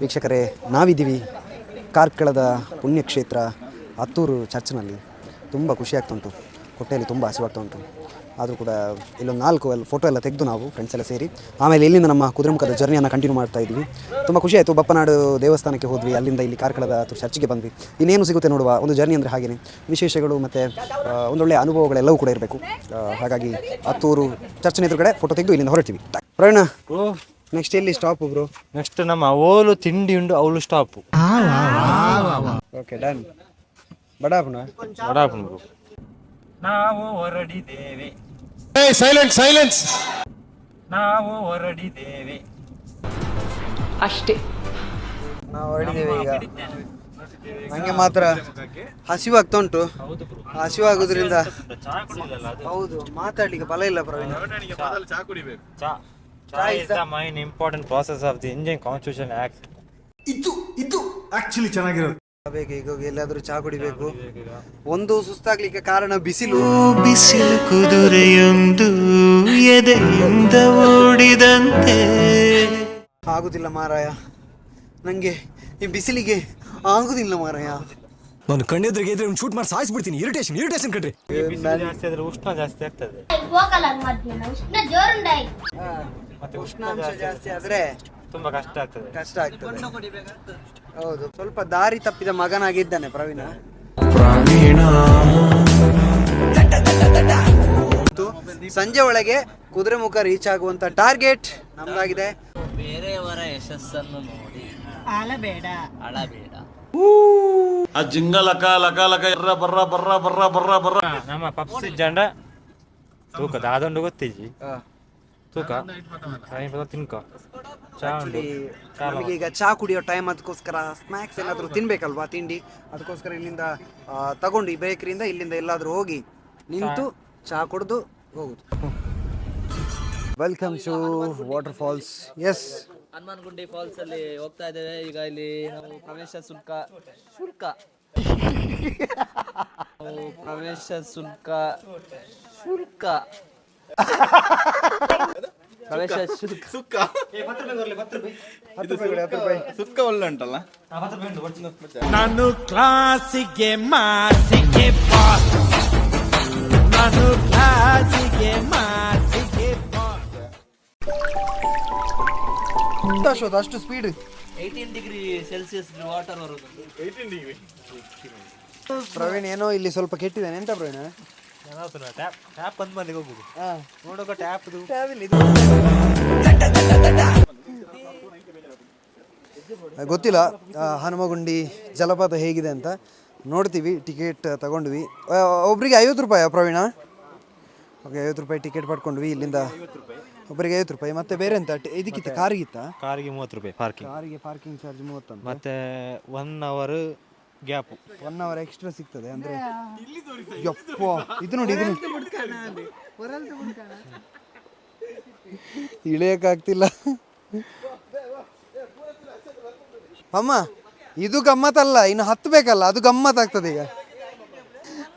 ವೀಕ್ಷಕರೇ, ನಾವಿದ್ದೀವಿ ಕಾರ್ಕಳದ ಪುಣ್ಯಕ್ಷೇತ್ರ ಹತ್ತೂರು ಚರ್ಚ್ನಲ್ಲಿ. ತುಂಬ ಖುಷಿ ಆಗ್ತುಂಟು ಹೊಟ್ಟೆಯಲ್ಲಿ ತುಂಬ ಹಸಿವಾಗ್ತಾ ಉಂಟು. ಆದರೂ ಕೂಡ ಇಲ್ಲೊಂದು ನಾಲ್ಕು ಎಲ್ಲ ಫೋಟೋ ಎಲ್ಲ ತೆಗೆದು ನಾವು ಫ್ರೆಂಡ್ಸ್ ಎಲ್ಲ ಸೇರಿ, ಆಮೇಲೆ ಇಲ್ಲಿಂದ ನಮ್ಮ ಕುದುರೆಮುಖದ ಜರ್ನಿಯನ್ನು ಕಂಟಿನ್ಯೂ ಮಾಡ್ತಾ ಇದ್ವಿ ತುಂಬ ಖುಷಿ ಆಯಿತು ಬಪ್ಪನಾಡು ದೇವಸ್ಥಾನಕ್ಕೆ ಹೋದ್ವಿ, ಅಲ್ಲಿಂದ ಇಲ್ಲಿ ಕಾರ್ಕಳದ ಅಥವಾ ಚರ್ಚಿಗೆ ಬಂದ್ವಿ. ಇನ್ನೇನು ಸಿಗುತ್ತೆ ನೋಡುವ ಒಂದು ಜರ್ನಿ ಅಂದರೆ ಹಾಗೆಯೇ ವಿಶೇಷಗಳು ಮತ್ತು ಒಂದೊಳ್ಳೆ ಅನುಭವಗಳೆಲ್ಲವೂ ಕೂಡ ಇರಬೇಕು. ಹಾಗಾಗಿ ಹತ್ತೂರು ಚರ್ಚಿನ ಎದುರುಗಡೆ ಫೋಟೋ ತೆಗೆದು ಇಲ್ಲಿಂದ ಹೊರಡ್ತೀವಿ. ಪ್ರವೀಣ ನೆಕ್ಸ್ಟ್ ಇಲ್ಲಿ ಸ್ಟಾಪ್ ಬ್ರೋ ನೆಕ್ಸ್ಟ್ ನಮ್ಮ ಅವಳು ತಿಂಡಿ ಉಂಡು ಅವಳು ಸ್ಟಾಪ್ ಓಕೆ ಡನ್ ಬಡಾಪನ ಬ್ರೋ ನಾವು ಹೊರಡಿದ್ದೇವೆ. ಸೈಲೆಂಟ್ ಸೈಲೆನ್ಸ್ ನಾವು ಹೊರಡಿದ್ದೇವೆ. ಅಷ್ಟೇ. ನಾವು ಹೊರಡಿದ್ದೇವೆ ಈಗ. ನನಗೆ ಮಾತ್ರ ಹಸಿವಾಗ್ತಾ ಉಂಟು. ಹಸಿವಾಗೋದ್ರಿಂದ ಹೌದು ಮಾತಾಡ್ಲಿಕ್ಕೆ ಬಲ ಇಲ್ಲ ಪ್ರವೀಣ ಚಾ. Chai is the main important process of the Indian Constitution Act. ಇದು ಇದು ಆಕ್ಚುಲಿ ಚೆನ್ನಾಗಿರೋದು. ಬೇಕು ಈಗ ಎಲ್ಲಾದರೂ ಚಾ ಕುಡಿಬೇಕು. ಒಂದು ಸುಸ್ತಾಗ್ಲಿಕ್ಕೆ ಕಾರಣ ಬಿಸಿಲು. ಬಿಸಿಲು ಕುದುರೆಯೊಂದು ಎದೆಯಿಂದ ಓಡಿದಂತೆ. ಆಗುದಿಲ್ಲ ಮಾರಾಯ. ನಂಗೆ ಈ ಬಿಸಿಲಿಗೆ ಆಗುದಿಲ್ಲ ಮಾರಾಯ. ನಾನು ಕಣ್ಣೆದ್ರಿಗೆ ಇದ್ರೆ ಶೂಟ್ ಮಾಡಿ ಸಾಯಿಸ್ಬಿಡ್ತೀನಿ. ಇರಿಟೇಷನ್ ಇರಿಟೇಷನ್ ಕಣ್ರಿ. ಬಿಸಿಲು ಜಾಸ್ತಿ ಆದ್ರೆ ಉಷ್ಣ ಜಾಸ್ತಿ ಆಗ್ತದೆ. ಹೋಗಲ್ಲ ಉಷ್ಣ ಜೋರುಂಡಾಯ್ತು ಮತ್ತೆ ಉಷ್ಣ ಉಷ್ಣಾಂಶ ಜಾಸ್ತಿ ಆದ್ರೆ ತುಂಬಾ ಕಷ್ಟ ಆಗ್ತದೆ. ಕಷ್ಟ ಆಗ್ತದೆ. ಹೌದು ಸ್ವಲ್ಪ ದಾರಿ ತಪ್ಪಿದ ಮಗನಾಗಿದ್ದಾನೆ ಪ್ರವೀಣ. ಮತ್ತು ಸಂಜೆ ಒಳಗೆ ಕುದುರೆಮುಖ ರೀಚ್ ಆಗುವಂತ ಟಾರ್ಗೆಟ್ ನಮ್ದಾಗಿದೆ. ಬೇರೆಯವರ ಯಶಸ್ಸನ್ನು ನೋಡಿ. ಅಳಬೇಡ ಅಳಬೇಡ ಆ ಜಿಂಗ ಲಕ ಲಕ ಲಕ ಎರ್ರ ಬರ್ರ ಬರ್ರ ಬರ್ರ ಬರ್ರ ಬರ್ರ. ನಮ್ಮ ಪಪ್ಸಿ ಜಂಡ ತೂಕದ ಅದೊಂದು ಗೊತ್ತಿಜಿ ತೂಕ? ತಿನ್ಕೋ? ಚಾ ನಮಗೆ ಈಗ ಚಹಾ ಕುಡಿಯೋ ಟೈಮ್ ಅದಕ್ಕೋಸ್ಕರ ಸ್ನ್ಯಾಕ್ಸ್ ಏನಾದರೂ ತಿನ್ಬೇಕಲ್ವಾ ತಿಂಡಿ? ಅದಕ್ಕೋಸ್ಕರ ಇಲ್ಲಿಂದ ತಗೊಂಡು ಈ ಬೇಕರಿಯಿಂದ ಇಲ್ಲಿಂದ ಎಲ್ಲಾದರೂ ಹೋಗಿ ನಿಂತು ಚಹಾ ಕುಡಿದು ಹೋಗುದು. ವೆಲ್ಕಮ್ ಟು ವಾಟರ್ ಫಾಲ್ಸ್ ಎಸ್ ಹನುಮಾನಗುಂಡಿ ಫಾಲ್ಸ್ ಅಲ್ಲಿ ಹೋಗ್ತಾ ಇದ್ದೇವೆ. ಈಗ ಇಲ್ಲಿ ನಾವು ಪ್ರವೇಶ ಶುಲ್ಕ ಶುಲ್ಕ. ಪ್ರವೇಶ ಶುಲ್ಕ ಶುಲ್ಕ. ಪ್ರವೇಶ ಉಂಟಲ್ಲ? ನಾನು ಕ್ಲಾಸಿಗೆ ಮಾಸಿಗೆ ಪಾಸ್. ನಾನು ಕ್ಲಾಸಿಗೆ ಮಾಸಿಗೆ ಪಾಸ್. ಅಷ್ಟು ಅಷ್ಟು speed eighteen degree Celsius water ಬರುದು. ಪ್ರವೀಣ್ ಏನೋ ಇಲ್ಲಿ ಸ್ವಲ್ಪ ಕೆಟ್ಟಿದ್ದಾನೆ. ಎಂತ ಪ್ರವೀಣ? ಟ್ಯಾಪ್ ಟ್ಯಾಪ್ ಬಂದ್ ಮಂದಿಗೆ ಹೋಗುದು. ನೋಡೋಕ ಟ್ಯಾಪ್ ಗೊತ್ತಿಲ್ಲ. ಹನುಮಗುಂಡಿ ಜಲಪಾತ ಹೇಗಿದೆ ಅಂತ. ನೋಡ್ತೀವಿ ಟಿಕೆಟ್ ತಗೊಂಡ್ವಿ. ಒಬ್ಬರಿಗೆ ಒಬ್ರಿಗೆ ಐವತ್ತು ರೂಪಾಯಿ ಪ್ರವೀಣ? ಓಕೆ ಐವತ್ತು ರೂಪಾಯಿ ಟಿಕೆಟ್ ಪಡ್ಕೊಂಡ್ವಿ ಇಲ್ಲಿಂದ. ಒಬ್ಬರಿಗೆ ಐವತ್ತು ರೂಪಾಯಿ. ಮತ್ತೆ ಬೇರೆ ಎಂತ? ಇದಕ್ಕಿತ್ತು? ಇದಕ್ಕಿತ್ತ ಕಾರಿಗಿತ್ತ? ಕಾರಿಗೆ ಮೂವತ್ತು ರೂಪಾಯಿ ಪಾರ್ಕಿಂಗ್ ಕಾರಿಗೆ ಪಾರ್ಕಿಂಗ್ ಚಾರ್ಜ್ ಮೂವತ್ತು ಮತ್ತೆ one hour gap. One hour extra ಸಿಗ್ತದೆ ಅಂದ್ರೆ ಯಪ್ಪ ಇದು ನೋಡಿ ಇದು ಇಳಿಯಕ್ಕಾಗ್ತಿಲ್ಲ. ಅಮ್ಮ ಇದು ಗಮ್ಮತ್ತಲ್ಲ ಇನ್ನು ಹತ್ತಬೇಕಲ್ಲ ಅದು ಗಮ್ಮತ್ತಾಗ್ತದೆ ಈಗ.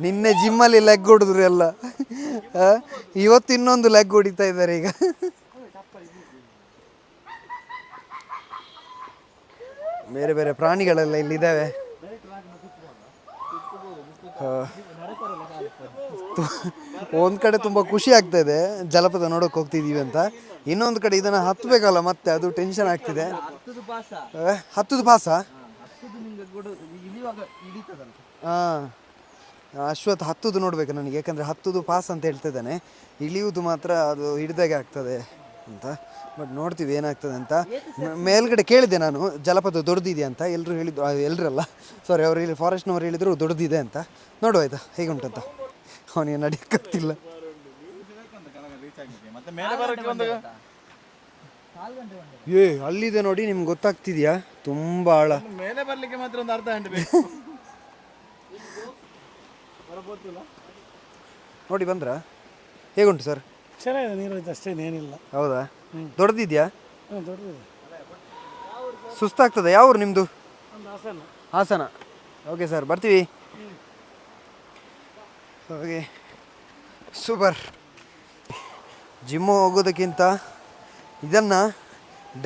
ನಿನ್ನೆ ಜಿಮ್ಮಲ್ಲಿ ಲೆಗ್ ಹೊಡಿದ್ರು ಎಲ್ಲ. ಆ, ಇವತ್ತು ಇನ್ನೊಂದು ಲೆಗ್ ಹೊಡಿತಾ ಇದ್ದಾರೆ ಈಗ. ಬೇರೆ ಬೇರೆ ಪ್ರಾಣಿಗಳೆಲ್ಲ ಇಲ್ಲಿದ್ದಾವೆ. ಒಂದು ಕಡೆ ತುಂಬ ಖುಷಿ ಆಗ್ತಾ ಇದೆ. ಜಲಪಾತ ನೋಡೋಕೆ ಹೋಗ್ತಿದ್ದೀವಿ ಅಂತ. ಇನ್ನೊಂದು ಕಡೆ ಇದನ್ನು ಹತ್ತಬೇಕಲ್ಲ ಮತ್ತೆ, ಅದು ಟೆನ್ಷನ್ ಆಗ್ತಿದೆ. ಹತ್ತುದು ಪಾಸ? ಹಾಂ. ಅಶ್ವತ್ ಹತ್ತುದು ನೋಡ್ಬೇಕು ನನಗೆ, ಯಾಕಂದರೆ ಹತ್ತದು ಪಾಸ್ ಅಂತ ಹೇಳ್ತಿದ್ದಾನೆ. ಇಳಿಯುವುದು ಮಾತ್ರ ಅದು ಹಿಡ್ದಾಗೆ ಆಗ್ತದೆ. ಅಂತ. ಬಟ್ ನೋಡ್ತೀವಿ ಏನಾಗ್ತದೆ ಅಂತ. ಮೇಲ್ಗಡೆ ಕೇಳಿದೆ ನಾನು ಜಲಪಾತ ದೊಡ್ಡದಿದೆ ಅಂತ. ಎಲ್ಲರೂ ಹೇಳಿದ್ರು ಎಲ್ಲರಲ್ಲ ಎಲ್ರಲ್ಲ. ಸಾರಿ ಅವ್ರು ಇಲ್ಲಿ ಫಾರೆಸ್ಟ್ನವ್ರು ಹೇಳಿದ್ರು ದೊಡ್ಡದಿದೆ ಅಂತ. ನೋಡುವ ಆಯ್ತಾ ಹೇಗುಂಟಂತ. ಅವನಿಗೆ ನಡೆಯಕ್ಕಾಗ್ತಿಲ್ಲ ಏ ಅಲ್ಲಿದೆ ನೋಡಿ ನಿಮ್ಗೆ ಗೊತ್ತಾಗ್ತಿದ್ಯಾ? ತುಂಬಾ ಆಳ. ಮೇಲೆ ಬರ್ಲಿಕ್ಕೆ ಮಾತ್ರ ಒಂದು ಅರ್ಧ ಗಂಟೆ ಬೇಕು. ನೋಡಿ ಬಂದ್ರಾ? ಹೇಗುಂಟು ಸರ್? ಚೆನ್ನಾಗಿದೆ ನೀರು ಅಷ್ಟೇ ಏನಿಲ್ಲ. ಹೌದಾ? ದೊಡ್ಡದಿದ್ಯಾ? ಸುಸ್ತಾಗ್ತದೆ ಯಾವ ಊರು ನಿಮ್ಮದು ಹಾಸನ. ಓಕೆ ಸರ್ ಬರ್ತೀವಿ. ಓಕೆ. ಸೂಪರ್. ಜಿಮ್ಮು ಹೋಗೋದಕ್ಕಿಂತ ಇದನ್ನು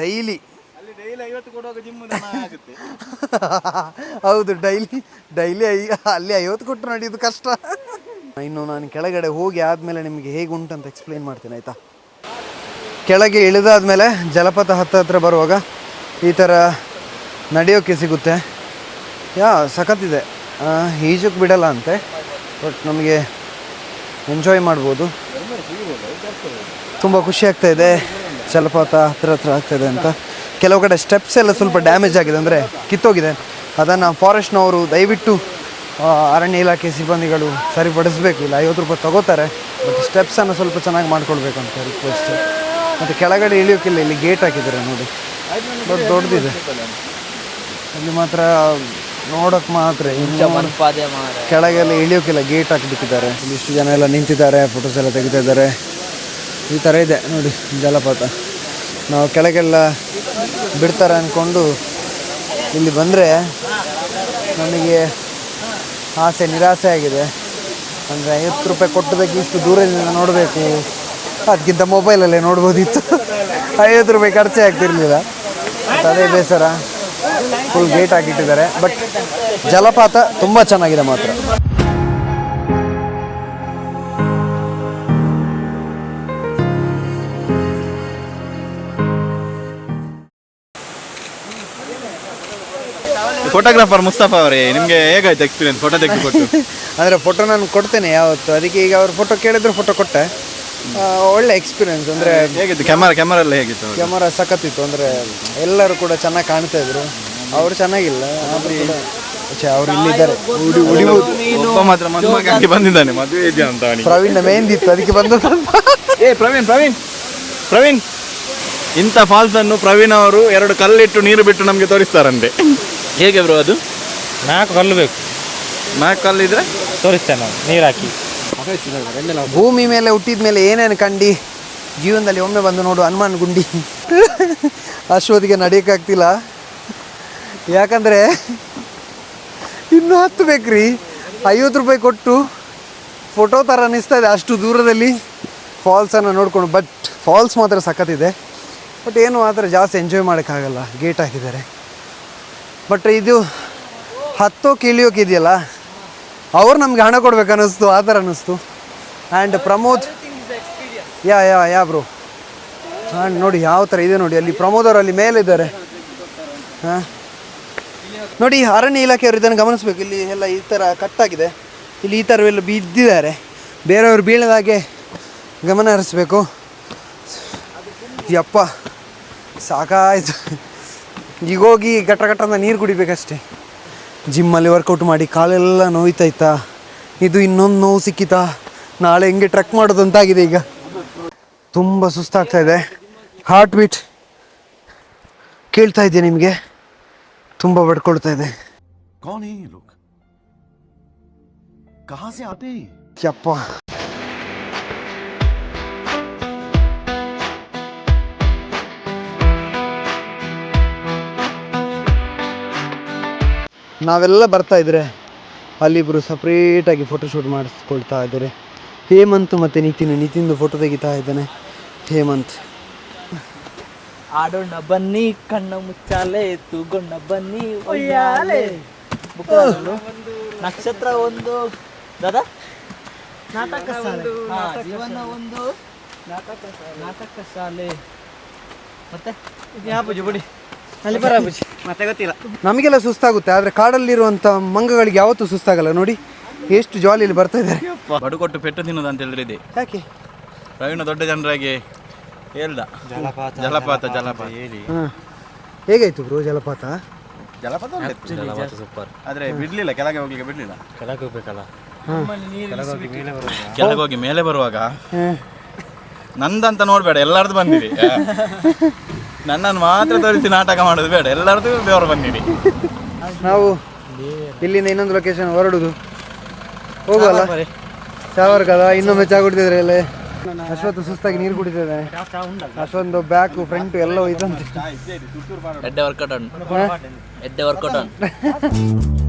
ಡೈಲಿ ಹೌದು ಡೈಲಿ ಡೈಲಿ ಅಲ್ಲಿ ಐವತ್ತು ಕೊಟ್ಟು ನಡೆಯೋದು ಕಷ್ಟ. ಇನ್ನು ನಾನು ಕೆಳಗಡೆ ಹೋಗಿ ಆದಮೇಲೆ ನಿಮಗೆ ಹೇಗೆ ಉಂಟಂತ ಎಕ್ಸ್ಪ್ಲೇನ್ ಮಾಡ್ತೀನಿ, ಆಯಿತಾ? ಕೆಳಗೆ ಇಳಿದಾದ್ಮೇಲೆ ಜಲಪಾತ ಹತ್ತ ಹತ್ರ ಬರುವಾಗ ಈ ಥರ ನಡೆಯೋಕ್ಕೆ ಸಿಗುತ್ತೆ. ಯಾ, ಸಖತ್ತಿದೆ. ಈಜಕ್ಕೆ ಬಿಡಲ್ಲ ಅಂತೆ ಬಟ್ ನಮಗೆ ಎಂಜಾಯ್ ಮಾಡ್ಬೋದು. ತುಂಬ ಖುಷಿ ಆಗ್ತಾ ಇದೆ. ಜಲಪಾತ ಹತ್ರ ಹತ್ರ ಆಗ್ತಾಯಿದೆ ಅಂತ. ಕೆಲವು ಕಡೆ ಸ್ಟೆಪ್ಸ್ ಎಲ್ಲ ಸ್ವಲ್ಪ ಡ್ಯಾಮೇಜ್ ಆಗಿದೆ ಅಂದರೆ ಕಿತ್ತೋಗಿದೆ. ಅದನ್ನು ಫಾರೆಸ್ಟ್ನವರು ದಯವಿಟ್ಟು ಅರಣ್ಯ ಇಲಾಖೆ ಸಿಬ್ಬಂದಿಗಳು ಸರಿಪಡಿಸಬೇಕು. ಇಲ್ಲ ಐವತ್ತು ರೂಪಾಯಿ ತಗೋತಾರೆ ಬಟ್ ಸ್ಟೆಪ್ಸನ್ನು ಸ್ವಲ್ಪ ಚೆನ್ನಾಗಿ ಮಾಡ್ಕೊಳ್ಬೇಕು ಅಂತ ರಿಕ್ವೆಸ್ಟ್ ಮತ್ತು ಕೆಳಗಡೆ ಇಳಿಯೋಕ್ಕಿಲ್ಲ ಇಲ್ಲಿ ಗೇಟ್ ಹಾಕಿದ್ದಾರೆ ನೋಡಿ. ದೊಡ್ಡ ದೊಡ್ಡದಿದೆ. ಇಲ್ಲಿ ಮಾತ್ರ ನೋಡೋಕೆ ಮಾತ್ರ ಕೆಳಗೆಲ್ಲ ಇಳಿಯೋಕ್ಕಿಲ್ಲ ಗೇಟ್ ಹಾಕಿಬಿಟ್ಟಿದ್ದಾರೆ. ಇಲ್ಲಿ ಇಷ್ಟು ಜನ ಎಲ್ಲ ನಿಂತಿದ್ದಾರೆ ಫೋಟೋಸ್ ಎಲ್ಲ ತೆಗಿತಾ ಇದ್ದಾರೆ ಈ ಥರ ಇದೆ ನೋಡಿ ಜಲಪಾತ. ನಾವು ಕೆಳಗೆಲ್ಲ ಬಿಡ್ತಾರೆ ಅಂದ್ಕೊಂಡು ಇಲ್ಲಿ ಬಂದರೆ ನಮಗೆ ಆಸೆ, ನಿರಾಸೆ ಆಗಿದೆ. ಅಂದರೆ ಐವತ್ತು ರೂಪಾಯಿ ಕೊಟ್ಟದಕ್ಕೆ ಇಷ್ಟು ದೂರದಿಂದ ನೋಡಬೇಕು. ಅದಕ್ಕಿಂತ ಮೊಬೈಲಲ್ಲೇ ನೋಡ್ಬೋದಿತ್ತು. ಐವತ್ತು ರೂಪಾಯಿ ಖರ್ಚೆ ಆಗ್ತಿರಲಿಲ್ಲ. ಅದೇ ಬೇಸರ. Full gate ಹಾಕಿಟ್ಟಿದ್ದಾರೆ. ಬಟ್ ಜಲಪಾತ ತುಂಬ ಚೆನ್ನಾಗಿದೆ ಮಾತ್ರ. ಫೋಟೋಗ್ರಾಫರ್ ಮುಸ್ತಫಾ ಅವರೇ ನಿಮಗೆ ಹೇಗಾಯ್ತು ಎಕ್ಸ್ಪೀರಿಯನ್ಸ್ ಫೋಟೋ ತೆಗೆದುಕೊಟ್ಟು? ಅಂದರೆ ಫೋಟೋ ನಾನು ಕೊಡ್ತೇನೆ ಯಾವತ್ತು. ಅದಕ್ಕೆ ಈಗ ಅವ್ರು ಫೋಟೋ ಕೇಳಿದ್ರು ಫೋಟೋ ಕೊಟ್ಟೆ. ಆ, ಒಳ್ಳೆ ಎಕ್ಸ್ಪೀರಿಯನ್ಸ್ ಅಂದರೆ ಹೇಗಿತ್ತು? ಕ್ಯಾಮರಾ ಕ್ಯಾಮರಾ ಎಲ್ಲ ಹೇಗಿತ್ತು ಕ್ಯಾಮರಾ ಸಖತ್ತಿತ್ತು. ಅಂದರೆ ಎಲ್ಲರೂ ಕೂಡ ಚೆನ್ನಾಗಿ ಕಾಣ್ತಾ ಇದ್ರು. ಅವರು ಚೆನ್ನಾಗಿಲ್ಲ. ಆದ್ರೂ ಕೂಡ ಛೆ, ಅವ್ರು ಇಲ್ಲಿದ್ದಾರೆ. ಒಬ್ಬ ಮಾತ್ರ ಬಂದಿದ್ದಾನೆ ಮದುವೆ ಇದೆಯಾ ಅಂತ ಅವನಿಗೆ? ಪ್ರವೀಣ್ ಮೆಹಂದಿ ಇತ್ತು ಅದಕ್ಕೆ ಬಂದು ಏ ಪ್ರವೀಣ್ ಪ್ರವೀಣ್ ಪ್ರವೀಣ್. ಇಂಥ ಫಾಲ್ಸ್ ಅನ್ನು ಪ್ರವೀಣ್ ಅವರು ಎರಡು ಕಲ್ಲಿಟ್ಟು ನೀರು ಬಿಟ್ಟು ನಮಗೆ ತೋರಿಸ್ತಾರಂತೆ. ಹೇಗೆ ಬ್ರೋ ಅದು? ನಾಲ್ಕು ಕಲ್ಲು ಬೇಕು. ನಾಲ್ಕು ಕಲ್ಲಿದ್ರೆ ತೋರಿಸ್ತೇನೆ ನಾನು ನೀರು ಹಾಕಿ. ಭೂಮಿ ಮೇಲೆ ಹುಟ್ಟಿದ ಮೇಲೆ ಏನೇನು ಕಂಡಿ? ಜೀವನದಲ್ಲಿ ಒಮ್ಮೆ ಬಂದು ನೋಡು ಹನುಮಾನ್ ಗುಂಡಿ. ಅಶ್ವತಿಗೆ ನಡೆಯೋಕ್ಕಾಗ್ತಿಲ್ಲ. ಯಾಕಂದರೆ ಇನ್ನೂ ಹತ್ತು ಬೇಕ್ರಿ. ಐವತ್ತು ರೂಪಾಯಿ ಕೊಟ್ಟು ಫೋಟೋ ಥರ ಅನ್ನಿಸ್ತಾ ಇದೆ ಅಷ್ಟು ದೂರದಲ್ಲಿ. ಫಾಲ್ಸನ್ನು ನೋಡಿಕೊಂಡು ಬಟ್ ಫಾಲ್ಸ್ ಮಾತ್ರ ಸಖತ್ತಿದೆ ಬಟ್ ಏನು ಮಾತ್ರ ಜಾಸ್ತಿ ಎಂಜಾಯ್ ಮಾಡೋಕ್ಕಾಗಲ್ಲ. ಗೇಟ್ ಹಾಕಿದ್ದಾರೆ. ಬಟ್ ಇದು ಹತ್ತೋಕೆ ಇಳಿಯೋಕೆ ಇದೆಯಲ್ಲ ಅವ್ರು ನಮ್ಗೆ ಹಣ ಕೊಡ್ಬೇಕು ಅನ್ನಿಸ್ತು ಆ ಥರ ಅನ್ನಿಸ್ತು. And Pramod yeah yeah yeah bro. ಹಾಂ ನೋಡಿ ಯಾವ ಥರ ಇದೆ ನೋಡಿ ಅಲ್ಲಿ ಪ್ರಮೋದ್ ಅವರು ಅಲ್ಲಿ ಮೇಲಿದ್ದಾರೆ. ಹಾಂ. ನೋಡಿ ಅರಣ್ಯ ಇಲಾಖೆಯವರು ಇದನ್ನು ಗಮನಿಸಬೇಕು. ಇಲ್ಲಿ ಎಲ್ಲ ಈ ಥರ ಕಟ್ಟಾಗಿದೆ ಇಲ್ಲಿ ಈ ಥರವೆಲ್ಲ ಬಿದ್ದಿದ್ದಾರೆ. ಬೇರೆಯವರು ಬೀಳದಾಗೆ ಗಮನ ಹರಿಸ್ಬೇಕು. ಯಪ್ಪ ಸಾಕಾಯ್ತು. ಈಗ ಹೋಗಿ ಗಟ್ಟ ಗಟ್ಟ ಅಂತ ನೀರು ಕುಡಿಬೇಕಷ್ಟೇ. ಜಿಮ್ಮಲ್ಲಿ ವರ್ಕೌಟ್ ಮಾಡಿ ಕಾಲೆಲ್ಲ ನೋಯ್ತಾಯ್ತಾ? ಇದು ಇನ್ನೊಂದು ನೋವು ಸಿಕ್ಕಿತಾ? ನಾಳೆ ಹೆಂಗೆ ಟ್ರೆಕ್ ಮಾಡೋದಂತಾಗಿದೆ ಈಗ. ತುಂಬ ಸುಸ್ತಾಗ್ತಾ ಇದೆ. ಹಾರ್ಟ್ ಬೀಟ್ ಕೇಳ್ತಾ ಇದೆ ನಿಮಗೆ? ತುಂಬ ಬಡ್ಕೊಳ್ತಾ ಇದೆ. ಯಪ್ಪ. ನಾವೆಲ್ಲ ಬರ್ತಾ ಇದ್ರೆ ಅಲ್ಲಿಬ್ರು ಸಪ್ರೇಟಾಗಿ ಫೋಟೋಶೂಟ್ ಮಾಡಿಸ್ಕೊಳ್ತಾ ಇದ್ದಾರೆ. ಹೇಮಂತ್ ಮತ್ತು ನಿತಿನ್ ನಿತಿನ್ದು ಫೋಟೋ ತೆಗಿತಾ ಇದ್ದಾನೆ. ಹೇಮಂತ್. ಆಡೋಣ ಬನ್ನಿ ಕಣ್ಣ ಮುಚ್ಚಾಲೆ ತೂಗೋಣ ಬನ್ನಿ ಒಯ್ಯಾಲೆ. ನಕ್ಷತ್ರ ಒಂದು ದಾದಾ? ನಾಟಕ ಶಾಲೆ. ಹಾ, ಜೀವನ ಒಂದು. ನಾಟಕ ಶಾಲೆ. ನಾಟಕ ಶಾಲೆ. ಮತ್ತೆ? ಅಲ್ಲಿ ಬರಾಬುಜಿ ಮತ್ತೆ ಗೊತ್ತಿಲ್ಲ. ನಮಗೆಲ್ಲ ಸುಸ್ತಾಗುತ್ತೆ ಆದರೆ ಕಾಡಲ್ಲಿರುವಂಥ ಮಂಗಗಳಿಗೆ ಯಾವತ್ತೂ ಸುಸ್ತಾಗಲ್ಲ. ನೋಡಿ ಎಷ್ಟು ಜಾಲಿಯಲ್ಲಿ ಬರ್ತಾ ಇದ್ದಾರೆ. ಬಡುಕೊಟ್ಟು ಪೆಟ್ಟು ತಿನ್ನೋದು ಅಂತ ಹೇಳಿದ್ರೆ. ಯಾಕೆ? ರವೀಣ ದೊಡ್ಡ ಜನರಾಗಿ ಹೇಳ್ದ. ಜಲಪಾತ ಜಲಪಾತ ಜಲಪಾತ ಹೇಳಿ. ಹೇಗಾಯ್ತು ಬ್ರೋ ಜಲಪಾತ? ಜಲಪಾತ ಸೂಪರ್ ಆದ್ರೆ ಬಿಡ್ಲಿಲ್ಲ ಕೆಳಗೆ ಹೋಗ್ಲಿಕ್ಕೆ ಬಿಡ್ಲಿಲ್ಲ. ಕೆಳಗೆ ಹೋಗ್ಬೇಕಲ್ಲ? ಕೆಳಗೆ ಹೋಗಿ ಮೇಲೆ ಬರುವಾಗ? ಕೆಳಗೆ ಹೋಗಿ ಮೇಲೆ ಬರುವಾಗ ಹಾಂ. ನಂದಂತ ನೋಡ್ಬೇಡ ಎಲ್ಲಾರ್ದು ಬಂದಿರಿ ನನ್ನನ್ನು ಮಾತ್ರ ತೋರಿಸಿ ನಾಟಕ ಮಾಡೋದು ಬೇಡ ಎಲ್ಲರದ್ದು ಬೇವರು ಬಂದಿರಿ ನಾವು ಇಲ್ಲಿಂದ ಇನ್ನೊಂದು ಲೊಕೇಶನ್ ಹೊರಡುದು. ಹೋಗುವಲ್ಲ? ಚಾವರ್ಗಲ್ಲ ಇನ್ನೊಮ್ಮೆ ಚಾ ಕುಡಿತಿದ್ರೆ ಎಲ್ಲ ಅಶ್ವತ್ ಸುಸ್ತಾಗಿ ನೀರು ಕುಡಿತಿದ್ದಾನೆ ಅಷ್ಟೊಂದು ಬ್ಯಾಕ್ ಫ್ರಂಟ್ ಎಲ್ಲ ಹೋಯ್ತಂತೆ ಎಡ್ಡೆ ವರ್ಕೌಟ್ ಎಡ್ಡೆ ವರ್ಕೌಟ್